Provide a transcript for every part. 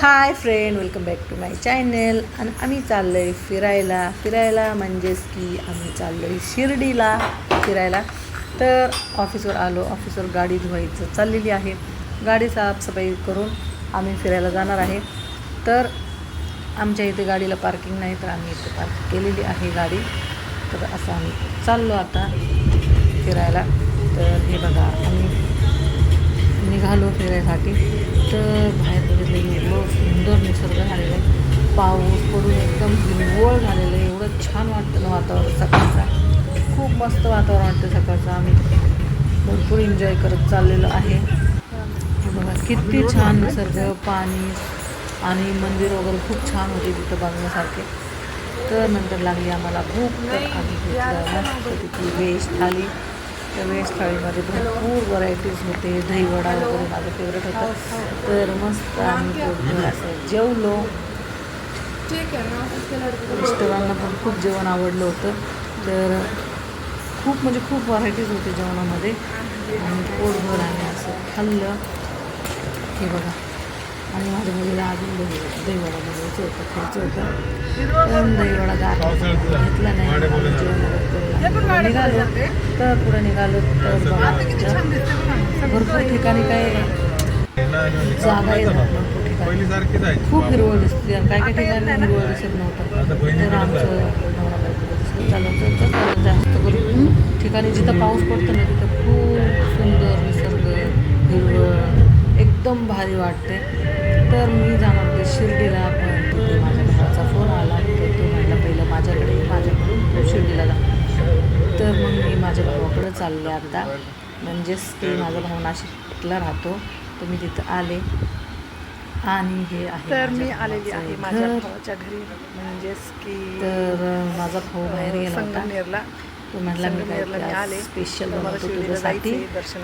Hi friend welcome back to my channel आणि आम्ही चाललो आहे फिरायला. फिरायला म्हणजेच की आम्ही चाललो आहे शिर्डीला फिरायला. तर ऑफिसवर आलो. ऑफिसवर गाडी धुवायचं चाललेली आहे. गाडी साफसफाई करून आम्ही फिरायला जाणार आहे. तर आमच्या इथे गाडीला पार्किंग नाही तर आम्ही इथे पार्क केलेली आहे गाडी. तर असं आम्ही चाललो आता फिरायला. तर हे बघा आम्ही निघालो फिरायसाठी. तर बाहेर सुंदर निसर्ग झालेला आहे. पाऊस पडून एकदम हिरवळ झालेलं आहे. एवढं छान वाटतं ना वातावरण सकाळचा. खूप मस्त वातावरण वाटतं सकाळचं. आम्ही भरपूर एन्जॉय करत चाललेलो आहे. बघा किती छान निसर्ग पाणी आणि मंदिर वगैरे खूप छान होते तिथं बघण्यासारखे. तर नंतर लागली आम्हाला भूक. तर आम्ही घेतलं मस्त तिथली व्हेज थाली त्यावेळेस थाळीमध्ये भरपूर व्हरायटीज होते. दहीवडा वगैरे माझं फेवरेट होतं. तर मस्त आम्ही असं जेवलो. मिस्टरांना पण खूप जेवण आवडलं होतं. तर खूप म्हणजे खूप व्हरायटीज होते जेवणामध्ये. आणि पोटभर आम्ही असं खाल्लं. हे बघा. आणि माझ्या मुलीला अजून दही दहीवडा बनवायचं होतं खायचं होतं. पण दहीवडा गार घेतला नाही. निघालो. तर पुढे निघालो तर भरपूर ठिकाणी काय जागा आहे खूप हिरवळ दिसते. काय काय ठिकाणी हिरवळ दिसत नव्हतं. तर आमचं चालत होतं जास्त करून ठिकाणी जिथं पाऊस पडतो ना तिथं खूप सुंदर निसर्ग हिरवळ. एकदम भारी वाटते. तर मी जाणार होते शिर्डीला पण तिथे माझ्या भावाचा फोन आला तर तो म्हटला पहिलं माझ्याकडे माझ्याकडून शिर्डीला जा. तर मग मी माझ्या भावाकडे चालले आता. म्हणजेच ते माझा भाऊ नाशिकला राहतो तर मी तिथं आले. आणि हे आहे तर मी आलेली आहे माझ्या. भावाच्या घरी. म्हणजेच की तर माझा भाऊ बाहेर गेला होता. संगमनेरला. तो म्हटला मी काय. स्पेशल बनवतो तुझ्यासाठी.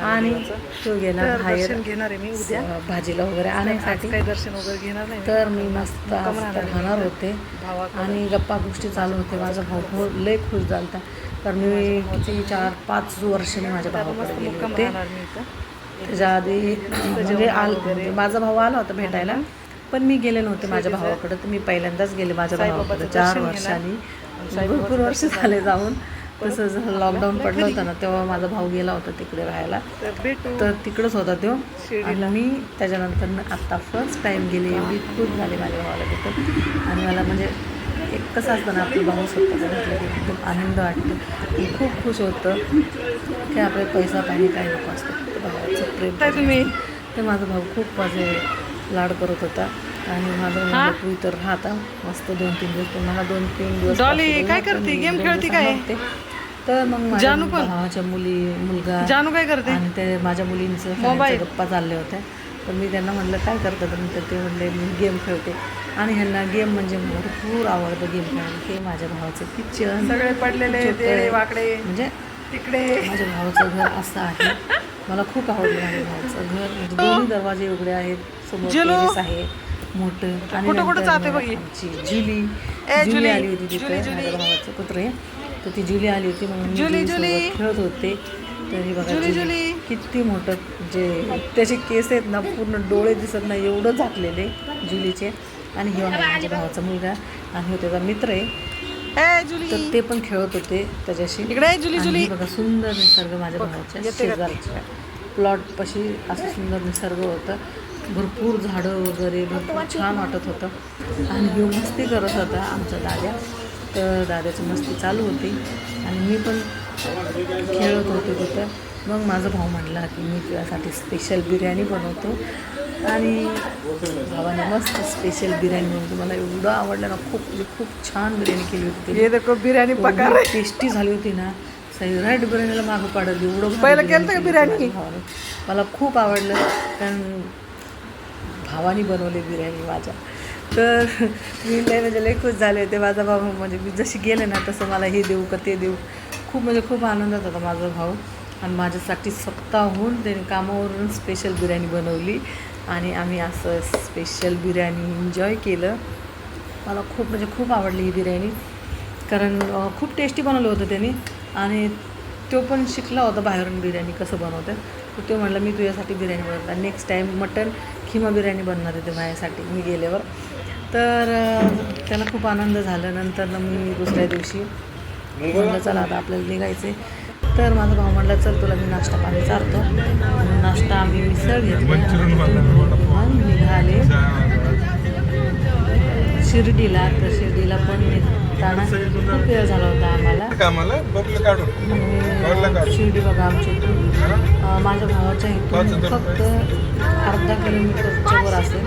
आणि. तो गेला बाहेर दर्शन घेणार आहे मी उद्या. अं, भाजीला वगैरे आणण्यासाठी काही दर्शन वगैरे घेणार नाही तर मी मस्त राहणार होते. आणि गप्पा गोष्टी चालू होते माझा भाऊ खूप लय खुश झाला तर मी किती चार पाच वर्ष मी माझ्या भावाकडे गेले होते. त्याच्या आधी म्हणजे आल म्हणजे माझा भाऊ आला होता भेटायला. पण मी गेले नव्हते माझ्या भावाकडे. तर मी पहिल्यांदाच गेले माझ्या भावाकडे. चार. वर्षांनी. भरपूर वर्ष झाले. जाऊन. तसं जसं लॉकडाऊन पडलं होतं ना तेव्हा माझा भाऊ गेला होता तिकडे राहायला. तर तर तिकडंच होता तो. आणि मी त्याच्यानंतर आत्ता फर्स्ट टाईम गेले एवढी खुश झाले माझ्या भावाला तिथं आणि मला म्हणजे एक कसं असतं ना आपलं भाऊ स्वतः म्हटलं की एकदम आनंद वाटतो. मी खूप खुश होतं. की आपले पैसा पाणी काही नको असतं. भावाचं प्रेम काय तुम्ही? तर माझा भाऊ खूप माझे लाड करत होता. आणि माझं तू इथं राहता. मस्त दोन तीन दिवस मला दोन तीन दिवस काय. करते? गेम खेळते काय? होते. तर मग माझ्या जानू पण? भावाच्या मुली मुलगा जानू काय करते? आणि ते माझ्या मुलींचं मोबाईल. गप्पा चालल्या होत्या. तर मी त्यांना म्हटलं काय करतं तर ते म्हणले मी गेम खेळते. आणि ह्यांना गेम म्हणजे भरपूर आवडतं गेम खेळणं ते माझ्या भावाचं किचन. सगळे पडलेले वाकडे म्हणजे तिकडे. माझ्या भावाचं घर असं आहे. मला खूप आवडलं माझ्या भावाचं घर. म्हणजे दोन्ही दरवाजे उघडे आहेत. समोर आहे. मोठं. आणि? आमची जुली. जुली आली होती तिथे. माझ्या भावाचं कुत्रे तर ती जुली आली होती म्हणून जुली, जुली. खेळत होते. तरी बघा जुली, जुली. किती मोठं जे त्याचे केस आहेत ना पूर्ण डोळे दिसत नाही एवढं झाकलेले जुलीचे. आणि हे माझ्या भावाचा मुलगा आणि हो त्याचा मित्र आहे. तर ते पण खेळत होते त्याच्याशी. इकडे जुली, जुली. बघा सुंदर निसर्ग माझ्या भावाच्या? शेजारच्या प्लॉटपाशी असं सुंदर निसर्ग होतं. भरपूर झाडं वगैरे भरपूर छान वाटत होतं. आणि ह्यो मस्ती करत होता आमचा दाद्या. तर दाद्याची मस्ती चालू होती आणि मी पण खेळत होते तिथं. मग माझा भाऊ म्हटला की मी तुझ्यासाठी स्पेशल बिर्याणी बनवतो. आणि भावाने मस्त स्पेशल बिर्याणी बनवतो मला एवढं आवडलं ना खूप म्हणजे खूप छान बिर्याणी केली होती. ये देखो बिर्याणी पका एवढी टेस्टी झाली होती ना. सैराट बिर्याणीला मागं पाडत एवढं पहिलं केलं का बिर्याणी? मला खूप आवडलं. कारण भावानी बनवली बिर्याणी माझ्या. तर मी लय म्हणजे लय खुश झाले होते. माझा भाऊ म्हणजे मी जशी गेले ना तसं मला हे देऊ का ते देऊ. खूप म्हणजे खूप आनंदात होता माझा भाऊ. आणि माझ्यासाठी स्वतःहून त्याने कामावरून स्पेशल बिर्याणी बनवली. आणि आम्ही असं स्पेशल बिर्याणी एन्जॉय केलं. मला खूप म्हणजे खूप आवडली ही बिर्याणी. कारण खूप टेस्टी बनवलं होतं त्याने. आणि तो पण शिकला होता बाहेरून बिर्याणी कसं बनवतं तर तो म्हणलं मी तुझ्यासाठी बिर्याणी बनवता next time mutton keema biryani बनणार होते माझ्यासाठी. मी गेल्यावर. तर त्याला खूप आनंद झाला नंतर ना मी दुसऱ्या दिवशी म्हणलं चला आता आपल्याला निघायचं आहे तर माझा भाऊ म्हणला चल तुला मी नाश्ता पाणी चारतो. म्हणून नाश्ता आम्ही मिसळ घेतली. निघाले. शिर्डीला तर शिर्डीला पण निघताना खूप वेळ झाला होता आम्हाला. शिर्डी बघा अं, माझ्या भावाच्या इथून फक्त अर्धा किलोमीटरच्या वर असेल.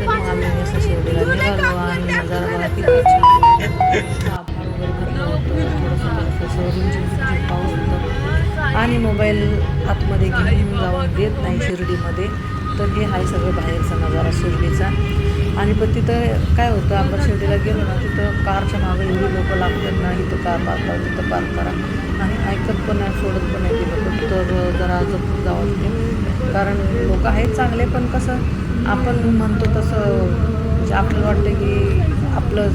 तर मग आम्ही असं शिर्डीला निघालो आणि नजारा बघा किती. आभाळ वगैरे भरलं होतं. थोडंसं थोडंसं रिमझिम पाऊस होतं. आणि मोबाईल आतमध्ये घेऊन जाऊन देत नाही शिर्डीमध्ये. तर हे आहे सगळं बाहेरचा नजारा शिर्डीचा. आणि पण तिथं काय होतं आपण शिर्डीला गेलो ना तिथं कारच्या मागं एवढी लोक लागतात ना इथं कार पार्क करा तिथं पार्क करा. आणि ऐकत पण नाही सोडत पण नाही तिथं. लोक तर जरा जपून जावं लागते. कारण लोक आहेत चांगले पण कसं आपण म्हणतो तसं म्हणजे आपल्याला वाटतं की आपलं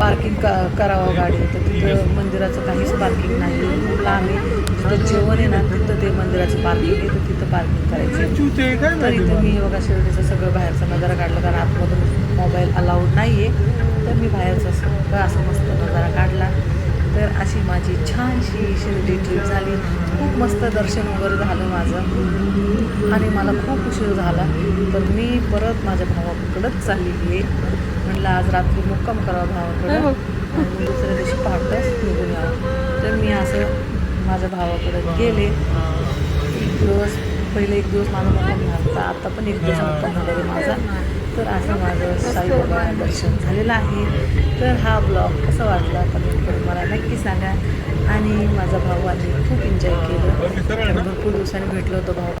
पार्किंग का करावं गाडी. तर तिथं मंदिराचं काहीच पार्किंग नाही. लांब आहे. तिथं जेवण आहे ना तिथं ते मंदिराचं पार्किंग आहे. तर तिथं पार्किंग करायचं तर इथं मी बघा शिर्डीचं सगळं बाहेरचा नजारा काढला. कारण आतमधून मोबाईल अलाउड नाही आहे तर मी बाहेरचा सगळं असं मस्त नजारा काढला. तर अशी माझी छानशी शिर्डी ट्रिप झाली. खूप मस्त दर्शन वगैरे झालं माझं. आणि मला खूप उशीर झाला. तर मी परत माझ्या भावाकडंच चालली आहे. म्हणलं आज रात्री मुक्काम करावा भावाकडं. आणि दुसऱ्या दिवशी पहाटच निघून यावं. तर मी असं माझ्या भावाकडं गेले. एक दिवस पहिले एक दिवस माझा मुक्काम झाला. आता पण एक दिवस मुक्काम आहे माझा. तर असं माझं साईबाबा दर्शन झालेलं आहे. तर हा ब्लॉग कसा वाटला कमेंट करून मला नक्की सांगा. आणि माझा भाऊ आधी खूप एन्जॉय केलं. भरपूर दिवसांनी भेटलो होतो भाऊ.